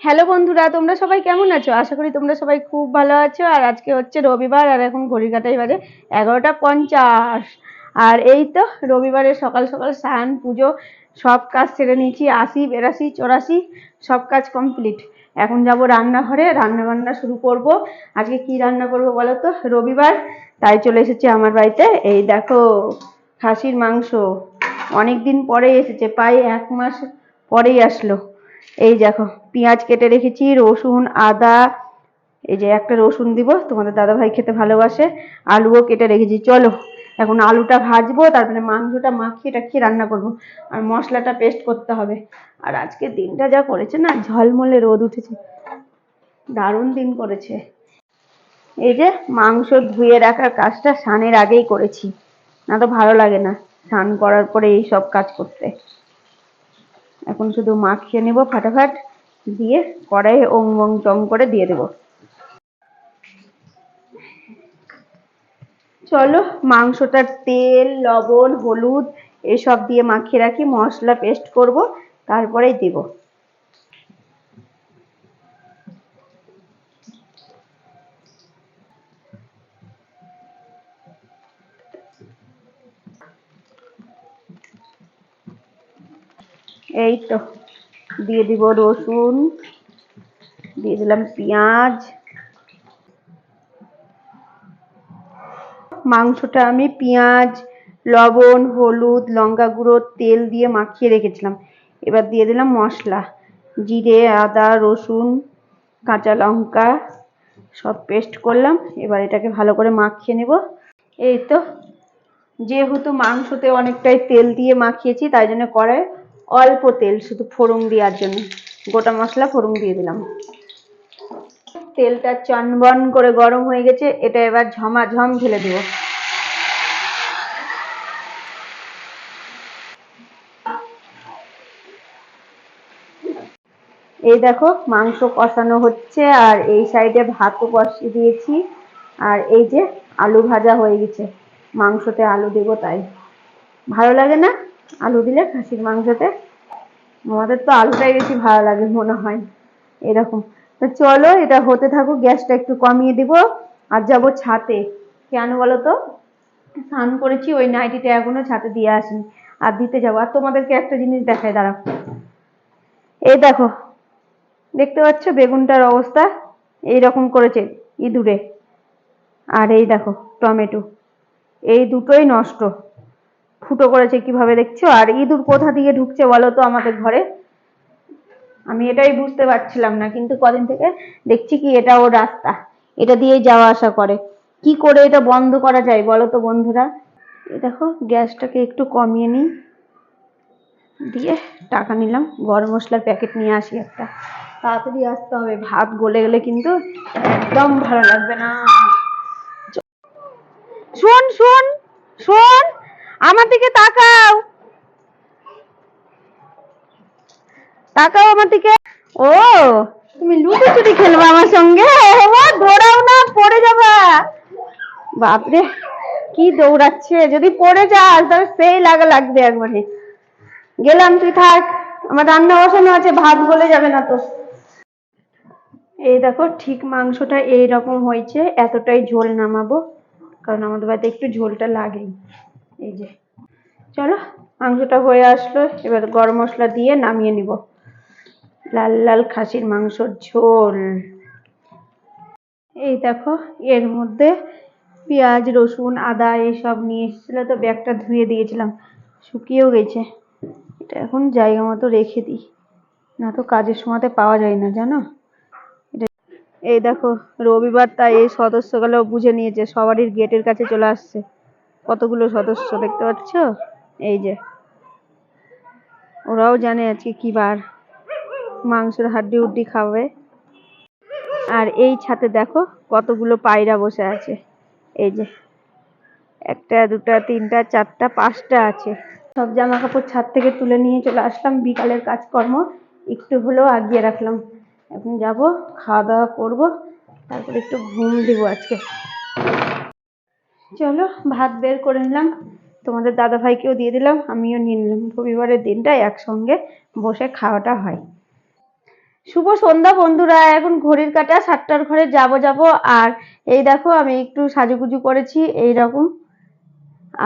Hello বন্ধুরা, তোমরা সবাই কেমন আছো? আশা করি তোমরা সবাই খুব ভালো আছো। আর আজকে হচ্ছে রবিবার, আর এখন ঘড়ির কাটাই বাজে এগারোটা পঞ্চাশ। আর এই তো রবিবারে সকাল সকাল স্নান, পুজো, সব কাজ সেরে নিয়েছি আশি বেরাশি চৌরাশি সব কাজ কমপ্লিট এখন যাব রান্নাঘরে রান্না বান্না শুরু করব। আজকে কি রান্না করব বলো তো? রবিবার, তাই চলে এসেছি আমার বাড়িতে। এই দেখো, খাসির মাংস। অনেক দিন পরেই এসেছে, প্রায় এক মাস পরেই আসলো। এই দেখো, পেঁয়াজ কেটে রেখেছি, রসুন, আদা, এই যে একটা রসুন দিব, তোমাদের দাদা ভাই খেতে ভালোবাসে, আলুও কেটে রেখেছি, চলো। এখন আলুটা ভাজবো, তারপরে মাংসটা মাখিয়ে টাখিয়ে রান্না করব। আর মশলাটা পেস্ট করতে হবে। আর আজকে দিনটা যা করেছে না, ঝলমলে রোদ উঠেছে। দারুণ দিন করেছে। এই যে মাংস ধুয়ে রাখার কাজটা স্নানের আগেই করেছি। না তো ভালো লাগে না, স্নান করার পরে এই সব কাজ করতে। এখন শুধু মাখিয়ে নেব ফাটাফাট, দিয়ে কড়াইয়ে ওং ওং চং করে দিয়ে দেব। চলো মাংসটার তেল, লবণ, হলুদ, এসব দিয়ে মাখিয়ে রাখি, মশলা পেস্ট করব, তারপরেই দেব। এই তো, দিয়ে দিব রসুন, দিয়ে দিলাম পেঁয়াজ। মাংসটা আমি পেঁয়াজ, লবণ, হলুদ, লঙ্কা গুঁড়ো, তেল দিয়ে মাখিয়ে রেখেছিলাম। এবার দিয়ে দিলাম মশলা, জিরে, আদা, রসুন, কাঁচা লঙ্কা, সব পেস্ট করলাম। এবার এটাকে ভালো করে মাখিয়ে নেব। এই তো, যেহেতু মাংসতে অনেকটাই তেল দিয়ে মাখিয়েছি, তাই জন্য কড়াই অল্প তেল, শুধু ফোড়ন দেওয়ার জন্য। গোটা মশলা ফোড়ন দিয়ে দিলাম। তেলটা চনবন করে গরম হয়ে গেছে, এটা এবার ঝমাঝম ঢেলে দেবো। এই দেখো, মাংস কষানো হচ্ছে, আর এই সাইডে ভাতও কষিয়ে দিয়েছি। আর এই যে আলু ভাজা হয়ে গেছে, মাংসতে আলু দেবো তাই। ভালো লাগে না? আলু দিলে খাসির মাংসতে। আমাদের তো আলুটাই বেশি ভালো লাগে মনে হয়। এরকম। তো চলো, এটা হতে থাকুক, গ্যাসটা একটু কমিয়ে দিব। আর যাব ছাতে। কেন বলো তো? স্নান করেছি, ওই নাইটিটা এখনও ছাতে দিয়ে আসিনি। আর দিতে যাব। আর তোমাদেরকে একটা জিনিস দেখায় দাঁড়াও। এই দেখো, দেখতে পাচ্ছ বেগুনটার অবস্থা? এই রকম করেছে ইঁদুরে। আর এই দেখো, টমেটো। এই দুটোই নষ্ট। ফুটো করেছে কীভাবে দেখছ? আর ইঁদুর কোথা দিয়ে ঢুকছে বলো তো আমাদের ঘরে? আমি এটাই বুঝতে পারছিলাম না, কিন্তু কদিন থেকে দেখছি কি এটা ওর রাস্তা। এটা দিয়েই যাওয়া আসা করে। কি করে এটা বন্ধ করা যায় বলো তো বন্ধুরা? দেখো, গ্যাসটাকে একটু কমিয়ে নিই। দিয়ে টাকা নিলাম, গরম মশলার প্যাকেট নিয়ে আসি একটা। তাড়াতাড়ি আসতে হবে, ভাত গলে গেলে কিন্তু একদম ভালো লাগবে না। শোন শোন! আমার দিকে তাকাও। তাকাও আমার দিকে। ও, তুমি লুটোচুরি খেলবে আমার সঙ্গে? দৌড়াও না, পড়ে যাবা। বাপরে, কি দৌড়াচ্ছে? যদি পড়ে যাস, তাহলে সেই লাগা লাগবে একবারে। গেলাম, তুই থাক। আমার রান্না বসানো আছে, ভাত গলে যাবে না তো। এই দেখো, ঠিক মাংসটা এই রকম হয়েছে, এতটাই ঝোল নামাবো, কারণ আমাদের বাড়িতে একটু ঝোলটা লাগেই। এই যে। চলো, মাংসটা হয়ে আসলো, এবার গরম মশলা দিয়ে নামিয়ে নিব। লাল লাল খাসির মাংসর ঝোল। এই দেখো, এর মধ্যে পেঁয়াজ, রসুন, আদা এইসব নিয়ে এসেছিল, তো ব্যাগটা ধুয়ে দিয়েছিলাম। শুকিয়েও গেছে। এটা এখন জায়গা মতো রেখে দিই। না তো কাজের সময়তে পাওয়া যায় না, জানো? এটা এই দেখো, রবিবার, তাই এই সদস্যগুলো বুঝে নিয়েছে, সবারই গেটের কাছে চলে আসছে। কতগুলো সদস্য দেখতে পাচ্ছ? এই যে। ওরাও জানে আজকে কি বার মাংসের হাড্ডি উড্ডি খাবে। আর এই ছাতে দেখো কতগুলো পায়রা বসে আছে। এই যে। একটা, দুটা, তিনটা, চারটা, পাঁচটা আছে। সব জামা কাপড় ছাদ থেকে তুলে নিয়ে চলে আসলাম। বিকালের কাজকর্ম একটু হলেও আগিয়ে রাখলাম। এখন যাব, খাওয়া দাওয়া করব। তারপরে একটু ঘুম দিব আজকে। চলো, ভাত বের করে নিলাম। তোমাদের দাদা ভাইকেও দিয়ে দিলাম, আমিও নিয়ে নিলাম। রবিবারের দিনটা একসঙ্গে বসে খাওয়াটা হয়। শুভ সন্ধ্যা বন্ধুরা, এখন ঘড়ির কাটা, সাতটার ঘরে যাব যাব। আর এই দেখো, আমি একটু সাজুগুজু করেছি এই রকম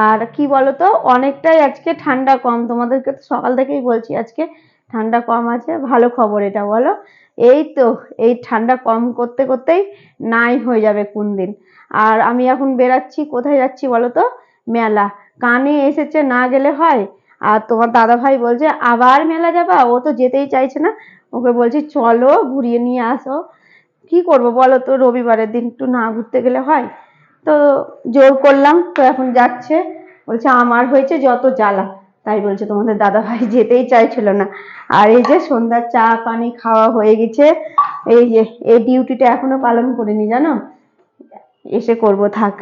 আর কি বলতো, অনেকটাই আজকে ঠান্ডা কম। তোমাদেরকে তো সকাল থেকেই বলছি, আজকে ঠান্ডা কম আছে, ভালো খবর এটা বলো। এই তো, এই ঠান্ডা কম করতে করতেই নাই হয়ে যাবে কোন দিন। আর আমি এখন বেরাচ্ছি, কোথায় যাচ্ছি বলো তো? মেলা। কানে এসেছে না গেলে হয়। আর তোমার দাদা ভাই বলছে, আবার মেলা যাবা? ও তো যেতেই চাইছে না। ওকে বলছি, চলো ঘুরিয়ে নিয়ে আসো। কি করব বলো তো? রবিবারের দিন একটু না ঘুরতে গেলে হয়? তো জোর করলাম, তো এখন যাচ্ছে। বলছে, আমার হয়েছে যত জ্বালা। তাই বলছে, তোমাদের দাদা ভাই যেতেই চাইছিল না। আর এই যে সন্ধ্যার চা পানি খাওয়া হয়ে গেছে, এই যে, এই ডিউটিটা এখনও পালন করিনি, জানো? এসে করব, থাক।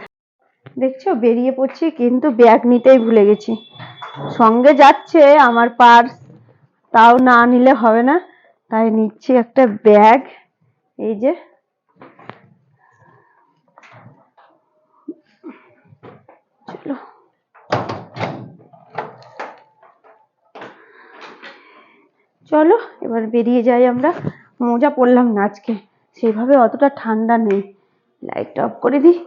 দেখছ, বেরিয়ে পড়ছি, কিন্তু ব্যাগ নিতেই ভুলে গেছি। সঙ্গে যাচ্ছে আমার পার্স, তাও না নিলে হবে না। তাই নিচ্ছি একটা ব্যাগ, এই যে। চলো। চলো এবার বেরিয়ে যাই আমরা। মোজা পরলাম না আজকে। সেভাবে অতটা ঠান্ডা নেই। লাইট অফ করে দিই।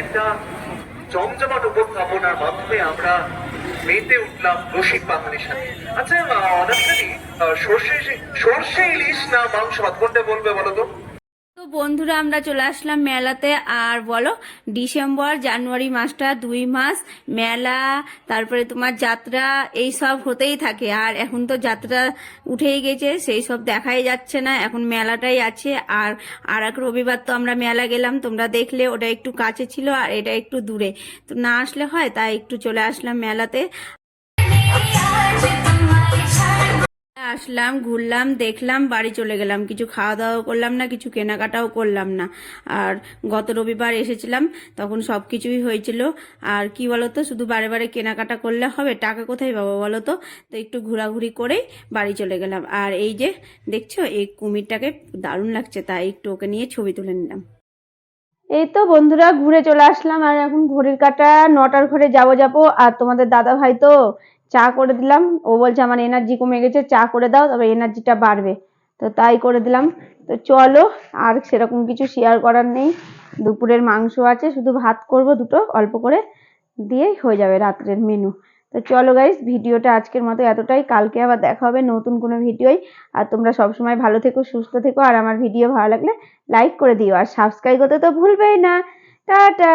একটা জমজমাট উপস্থাপনার মাধ্যমে আমরা মেতে উঠলাম রসিক বাঙালির সাথে। আচ্ছা অনাথকারী সর্ষে সর্ষে ইলিশ না মাংস? ভাত কোনটা বলবে বলো তো। বন্ধুরা, আমরা চলে আসলাম মেলাতে। আর বলো, ডিসেম্বর, জানুয়ারি মাসটা দুই মাস, মেলা, তারপরে তোমার যাত্রা, এই সব হতেই থাকে। আর এখন তো যাত্রা উঠেই গেছে, সেই সব দেখাই যাচ্ছে না, এখন মেলাটাই আছে। আর আর এক রবিবার তো আমরা মেলা গেলাম, তোমরা দেখলে ওটা একটু কাছে ছিল আর এটা একটু দূরে। তো না আসলে হয়, তাই একটু চলে আসলাম মেলাতে। আসলাম, ঘুরলাম, দেখলাম, বাড়ি চলে গেলাম। কিছু খাওয়া দাওয়া করলাম না, কিছু কেনাকাটাও করলাম না। আর গত রবিবার এসেছিলাম, তখন সব কিছুই হয়েছিল। আর কি বলতো, শুধু বারে বারে কেনাকাটা করলে হবে, টাকা কোথায় পাবো বলো তো? তো একটু ঘোরাঘুরি করেই বাড়ি চলে গেলাম। আর এই যে, দেখছ, এই কুমিরটাকে দারুণ লাগছে, তাই একটু ওকে নিয়ে ছবি তুলে নিলাম। এই তো বন্ধুরা, ঘুরে চলে আসলাম। আর এখন ঘড়ির কাটা, নটার ঘরে যাব যাব। আর তোমাদের দাদা ভাই তো চা করে দিলাম। ও বলছে, আমার এনার্জি কমে গেছে, চা করে দাও, তবে এনার্জিটা বাড়বে। তো তাই করে দিলাম। তো চলো, আর সেরকম কিছু শেয়ার করার নেই। দুপুরের মাংস আছে, শুধু ভাত করব দুটো, অল্প করে দিয়েই হয়ে যাবে রাত্রের মেনু তো চলো গাইস ভিডিওটা আজকের মতো এতটাই। কালকে আবার দেখা হবে নতুন কোনো ভিডিওই। আর তোমরা সবসময় ভালো থেকো, সুস্থ থেকো। আর আমার ভিডিও ভালো লাগলে লাইক করে দিও। আর সাবস্ক্রাইব করতে তো ভুলবেই না। টাটা!